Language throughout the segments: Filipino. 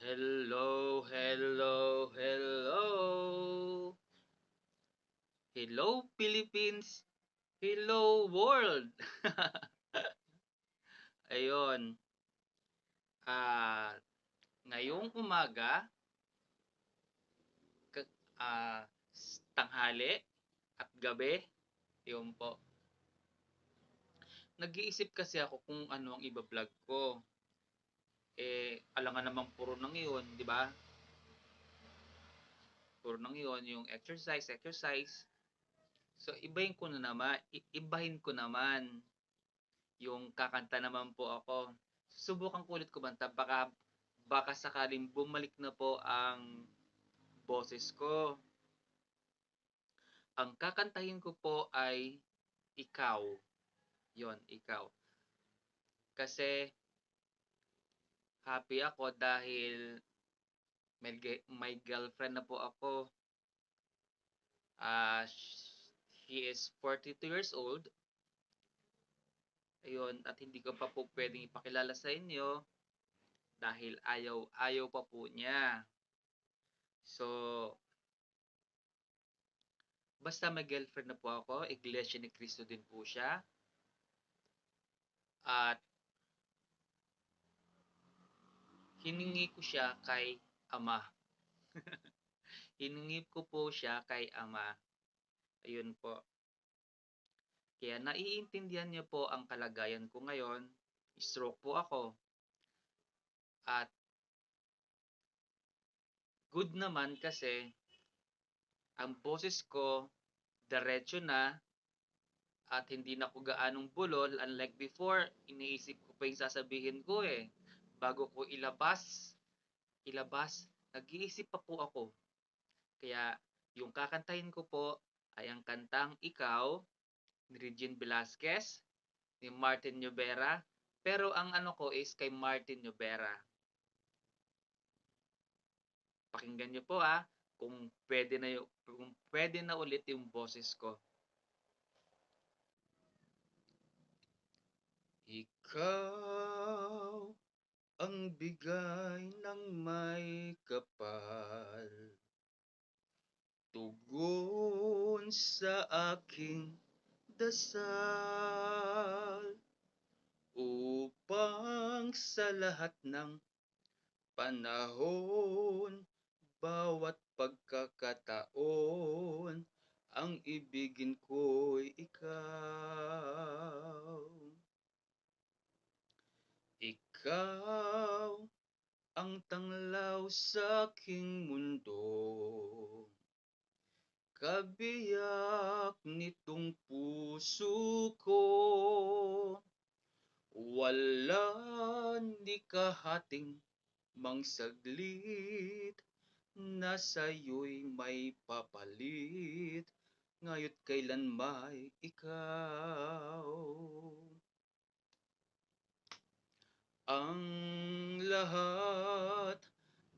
Hello, hello, hello. Hello Philippines, hello world. Ayun, ah, ngayong umaga, ah, s tanghali at gabi, yun po. Nag-iisip kasi ako kung ano ang iba-vlog ko. Eh, alangan namang puro ng iyon, 'di ba? Puro ng iyon, yung exercise, exercise. So, ibahin ko na naman, ibahin ko naman. Yung kakanta naman po ako. Susubukan ko ulit kumanta baka baka sakaling bumalik na po ang boses ko. Ang kakantahin ko po ay Ikaw. Yun, Ikaw. Kasi happy ako dahil may may girlfriend na po ako. Ah, she is 42 years old. Ayun, at hindi ko pa po puwedeng ipakilala sa inyo dahil ayaw-ayaw pa po niya. So basta may girlfriend na po ako, Iglesia ni Cristo din po siya. At hiningi ko siya kay Ama. Hiningi ko po siya kay Ama. Ayun po. Kaya naiintindihan niyo po ang kalagayan ko ngayon. Stroke po ako. At good naman kasi ang boses ko diretso na at hindi na ako gaanong bulol unlike before, iniisip ko pa yung sasabihin ko eh. Bago ko ilabas, ilabas, nag-iisip pa po ako. Kaya yung kakantahin ko po ay ang kantang Ikaw ni Regine Velasquez, ni Martin Niubera, pero ang ano ko is kay Martin Niubera. Pakinggan niyo po ah, kung puwede na yu kung puwede na ulit yung boses ko. Ikaw ang bigay ng may kapal. Tugon sa aking dasal. Upang sa lahat ng panahon, bawat pagkakataon, ang ibigin ko'y ikaw. Ikaw ang tanglaw sa'king mundo. Kabiyak nitong puso ko. Walang ikahating mang saglit na sa'yo'y may papalit, ngayo't kailanmay ikaw. Ang lahat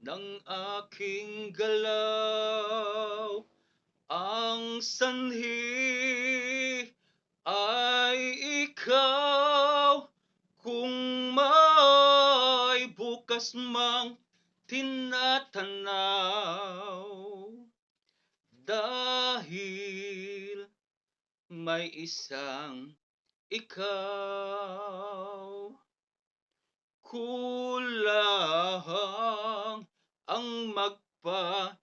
ng aking galaw, ang sanhi ay ikaw. Kung may bukas mang tinatanaw, dahil may isang ikaw. Kulang ang magpakailan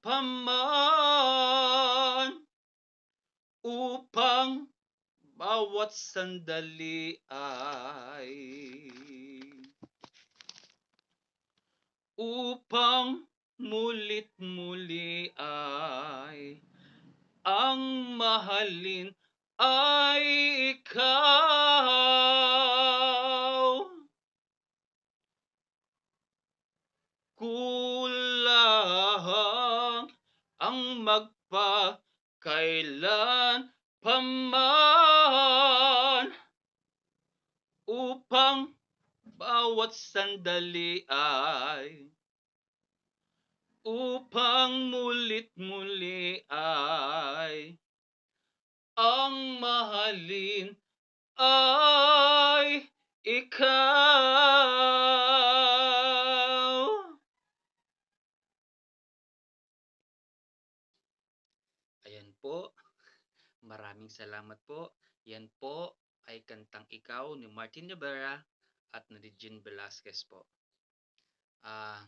pa man upang bawat sandali ay upang mulit muli ay ang mahalin ay ikaw. Pa man upang bawat sandali ay upang mulit muli ay ang mahalin ay ikaw. Maraming salamat po. Yan po ay Kantang Ikaw ni Martin Rivera at ni Regine Velasquez po. Ah,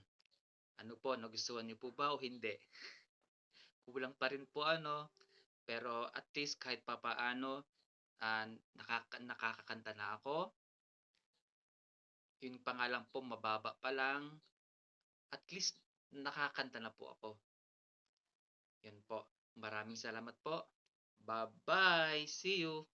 ano po, nagustuhan niyo po ba o hindi? Kulang pa rin po ano, pero at least kahit papaano ah, nakaka nakakakanta na ako. Yun pa nga lang po, mababa pa lang. At least nakakanta na po ako. Yun po. Maraming salamat po. Bye-bye. See you.